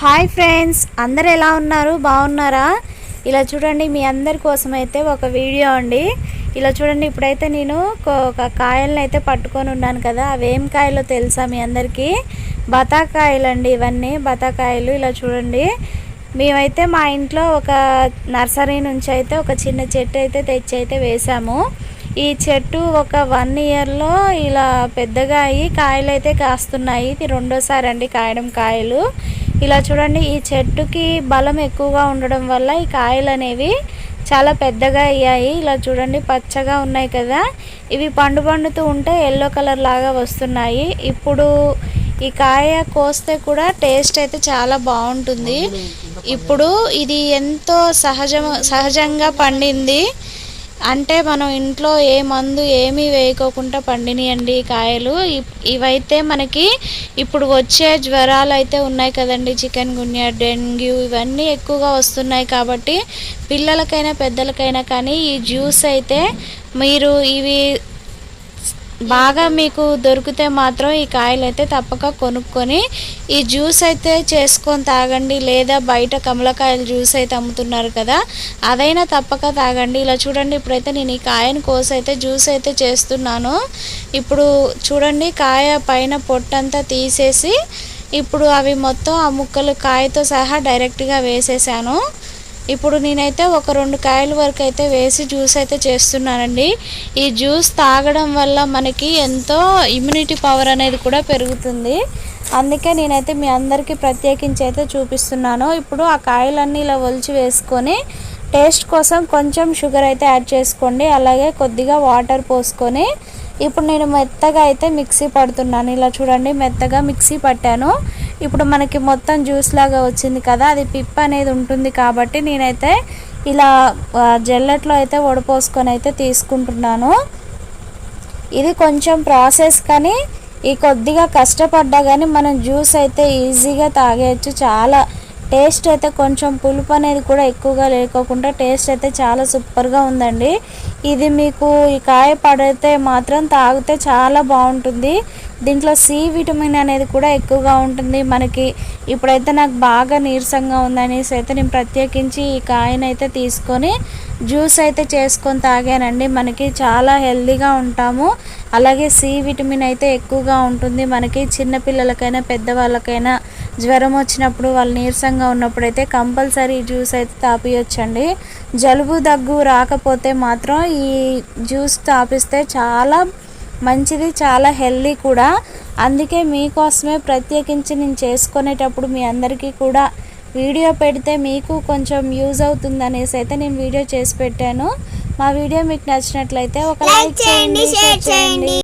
Hi friends అందరు ఎలా ఉన్నారు? బాగున్నారా? ఇలా చూడండి మీ అందరి కోసం అయితే ఒక వీడియో అండి. ఇలా చూడండి ఇప్పుడైతే నేను ఒక కాయలను అయితే పట్టుకొని ఉన్నాను కదా అవి ఏం కాయలో తెలుసా మీ అందరికీ? బతాకాయలు అండి ఇవన్నీ బతాకాయలు ఇలా చూడండి మేమైతే మా ఇంట్లో ఒక నర్సరీ నుంచి అయితే ఒక చిన్న చెట్టు అయితే తెచ్చి అయితే వేసాము ఈ చెట్టు ఒక వన్ ఇయర్లో ఇలా పెద్దగా అయ్యి కాయలు అయితే కాస్తున్నాయి. ఇది రెండోసారి అండి కాయడం కాయలు. ఇలా చూడండి ఈ చెట్టుకి బలం ఎక్కువగా ఉండడం వల్ల ఈ కాయలు అనేవి చాలా పెద్దగా అయ్యాయి. ఇలా చూడండి పచ్చగా ఉన్నాయి కదా. ఇవి పండు పండుతూ ఉంటే ఎల్లో కలర్ లాగా వస్తున్నాయి. ఇప్పుడు ఈ కాయ కోస్తే కూడా టేస్ట్ అయితే చాలా బాగుంటుంది. ఇప్పుడు ఇది ఎంతో సహజ సహజంగా పండింది. అంటే మనం ఇంట్లో ఏ మందు ఏమీ వేయకోకుండా పండినాయండి కాయలు. ఇవైతే మనకి ఇప్పుడు వచ్చే జ్వరాలు అయితే ఉన్నాయి కదండి. చికెన్ గున్యా డెంగ్యూ ఇవన్నీ ఎక్కువగా వస్తున్నాయి కాబట్టి పిల్లలకైనా పెద్దలకైనా కానీ ఈ జ్యూస్ అయితే మీరు ఇవి బాగా మీకు దొరికితే మాత్రం ఈ కాయలు అయితే తప్పక కొనుక్కొని ఈ జ్యూస్ అయితే చేసుకొని తాగండి. లేదా బయట కమలకాయల జ్యూస్ అయితే అమ్ముతున్నారు కదా అదైనా తప్పక తాగండి. ఇలా చూడండి ఇప్పుడైతే నేను ఈ కాయను కోసి అయితే జ్యూస్ అయితే చేస్తున్నాను. ఇప్పుడు చూడండి కాయ పైన పొట్టంతా తీసేసి ఇప్పుడు అవి మొత్తం ఆ ముక్కలు కాయతో సహా డైరెక్ట్గా వేసేసాను. ఇప్పుడు నేనైతే ఒక రెండు కాయల వరకు అయితే వేసి జ్యూస్ అయితే చేస్తున్నానండి. ఈ జ్యూస్ తాగడం వల్ల మనకి ఎంతో ఇమ్యూనిటీ పవర్ అనేది కూడా పెరుగుతుంది. అందుకే నేనైతే మీ అందరికీ ప్రత్యేకించి అయితే చూపిస్తున్నాను. ఇప్పుడు ఆ కాయలన్నీ ఇలా ఒలిచి వేసుకొని టేస్ట్ కోసం కొంచెం షుగర్ అయితే యాడ్ చేసుకోండి. అలాగే కొద్దిగా వాటర్ పోసుకొని ఇప్పుడు నేను మెత్తగా అయితే మిక్సీ పడుతున్నాను. ఇలా చూడండి మెత్తగా మిక్సీ పట్టాను. ఇప్పుడు మనకి మొత్తం జ్యూస్ లాగా వచ్చింది కదా అది పిప్ అనేది ఉంటుంది కాబట్టి నేనైతే ఇలా ఆ, జల్లెట్లో అయితే వడపోసుకొని అయితే తీసుకుంటున్నాను. ఇది కొంచెం ప్రాసెస్ కానీ ఈ కొద్దిగా కష్టపడ్డా కానీ మనం జ్యూస్ అయితే ఈజీగా తాగేయచ్చు. చాలా టేస్ట్ అయితే కొంచెం పులుపు అనేది కూడా ఎక్కువగా లేకోకుండా టేస్ట్ అయితే చాలా సూపర్గా ఉందండి. ఇది మీకు ఈ కాయ పడితే మాత్రం తాగితే చాలా బాగుంటుంది. దీంట్లో సి విటమిన్ అనేది కూడా ఎక్కువగా ఉంటుంది. మనకి ఇప్పుడైతే నాకు బాగా నీరసంగా ఉందనేసి అయితే నేను ప్రత్యేకించి ఈ కాయనైతే తీసుకొని జ్యూస్ అయితే చేసుకొని తాగానండి. మనకి చాలా హెల్దీగా ఉంటాము. అలాగే సి విటమిన్ అయితే ఎక్కువగా ఉంటుంది. మనకి చిన్నపిల్లలకైనా పెద్దవాళ్ళకైనా జ్వరం వచ్చినప్పుడు వాళ్ళు నీరసంగా ఉన్నప్పుడు అయితే కంపల్సరీ జ్యూస్ అయితే తాపియొచ్చండి. జలుబు దగ్గు రాకపోతే మాత్రం ఈ జ్యూస్ తాపిస్తే చాలా మంచిది చాలా హెల్దీ కూడా. అందుకే మీకోసమే ప్రత్యేకించి నేను చేసుకునేటప్పుడు మీ అందరికీ కూడా వీడియో పెడితే మీకు కొంచెం యూజ్ అవుతుంది అనేసి అయితే నేను వీడియో చేసి పెట్టాను. మా వీడియో మీకు నచ్చినట్లయితే ఒక లైక్ చేయండి షేర్ చేయండి.